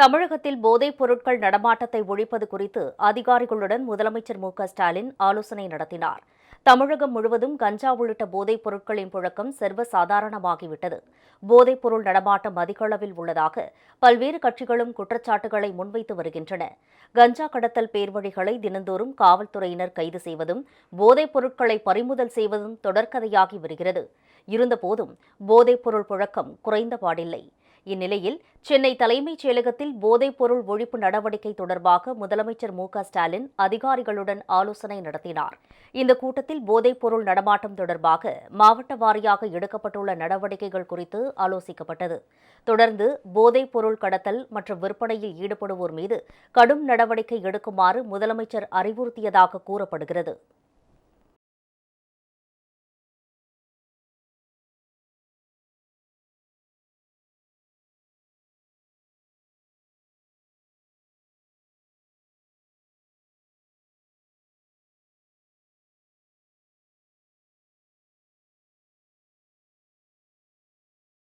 தமிழகத்தில் போதைப் பொருட்கள் நடமாட்டத்தை ஒழிப்பது குறித்து அதிகாரிகளுடன் முதலமைச்சர் மு க ஸ்டாலின் ஆலோசனை நடத்தினார். தமிழகம் முழுவதும் கஞ்சா உள்ளிட்ட போதைப் பொருட்களின் புழக்கம் சர்வசாதாரணமாகிவிட்டது. போதைப் பொருள் நடமாட்டம் அதிகளவில் உள்ளதாக பல்வேறு கட்சிகளும் குற்றச்சாட்டுகளை முன்வைத்து வருகின்றன. கஞ்சா கடத்தல் பேர்வழிகளை தினந்தோறும் காவல்துறையினர் கைது செய்வதும் போதைப் பொருட்களை பறிமுதல் செய்வதும் தொடர்கதையாகி வருகிறது. இருந்தபோதும் போதைப் பொருள் புழக்கம் குறைந்தபாடில்லை இந்நிலையில் சென்னை தலைமைச் செயலகத்தில் போதைப்பொருள் ஒழிப்பு நடவடிக்கை தொடர்பாக முதலமைச்சர் மு க ஸ்டாலின் அதிகாரிகளுடன் ஆலோசனை நடத்தினார். இந்த கூட்டத்தில் போதைப்பொருள் நடமாட்டம் தொடர்பாக மாவட்ட வாரியாக எடுக்கப்பட்டுள்ள நடவடிக்கைகள் குறித்து ஆலோசிக்கப்பட்டது. தொடர்ந்து போதைப்பொருள் கடத்தல் மற்றும் விற்பனையில் ஈடுபடுவோர் மீது கடும் நடவடிக்கை எடுக்குமாறு முதலமைச்சர் அறிவுறுத்தியதாக கூறப்படுகிறது.